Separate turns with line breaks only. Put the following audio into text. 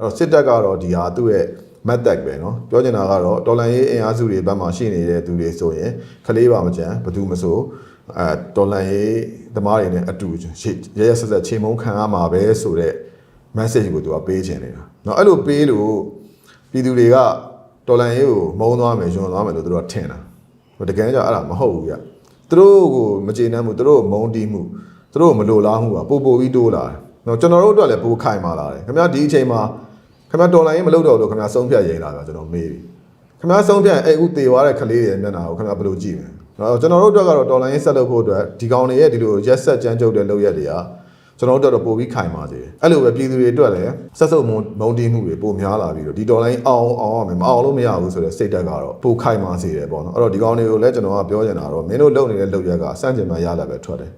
အဲ့တော့စစ်တပ်ကတော့ဒီဟာသူ့ရဲ့ method ပဲเนาะပြောချင်တာကတော့တော်လန်ရေးအင်အားစုတွေဘက်မှာရှိနေတဲ့သူတွေဆိုရင်ခလေးပါမကြမ်းဘယ်သူမဆိုအဲတော်လန်ရေးသမားတွေနဲ့အတူရှေ့ရရဆက်ဆက်ချိန်မုံခံရမှာပဲဆိုတော့ message ကိုသူကပေးချင်နေတာเนาะအဲ့လိုပေးလို့ပြည်သူတွေကတော်လန်ရေးကိုမုံသွားမယ်ယွန်းသွားမယ်လို့သူတို့ကထင်တာဟိုတကယ်ကြောင့်အဲ့ဒါမဟုတ်ဘူးဗျသူတို့ကိုမကျေနပ်မှုသူတို့ကိုမုံတီးမှုသူတို့ကိုမလိုလားမှုကပိုပိုပြီးတိုးလာတယ်เนาะကျွန်တော်တို့အတွက်လည်းပိုခိုင်မာလာတယ်ခင်ဗျားဒီအချိန်မှာ ခင်ဗျားတော်လိုင်းရင်မလုပ်တော့လို့ခင်ဗျားဆုံးဖြတ်ရေးလာတာကျွန်တော်မေးပြီခင်ဗျားဆုံးဖြတ်အဲ့အခုတေသွားတဲ့ကလေးတွေမျက်နှာကိုခင်ဗျားဘယ်လိုကြည့်မလဲတော့ကျွန်တော်တို့အတွက်ကတော့တော်လိုင်းရင်ဆက်လုပ်ဖို့အတွက်ဒီကောင်တွေရဲ့ဒီလိုရက်ဆက်ကြမ်းကြုတ်တဲ့လုပ်ရက်တွေကကျွန်တော်တို့အတွက်တော့ပိုပြီးခိုင်ပါစေတယ်အဲ့လိုပဲပြည်သူတွေအတွက်လည်းဆက်စုပ်မုံမုံတီးမှုတွေပိုများလာပြီးတော့ဒီတော်လိုင်းအောင်အောင်ရမယ်မအောင်လို့မရဘူးဆိုတဲ့စိတ်တက်ကတော့ပိုခိုင်ပါစေတယ်ပေါ့နော်အဲ့တော့ဒီကောင်တွေကိုလည်းကျွန်တော်ကပြောချင်တာတော့မင်းတို့လုပ်နေတဲ့လုပ်ရက်ကစန့်ကျင်မှရလာပဲထွက်တယ်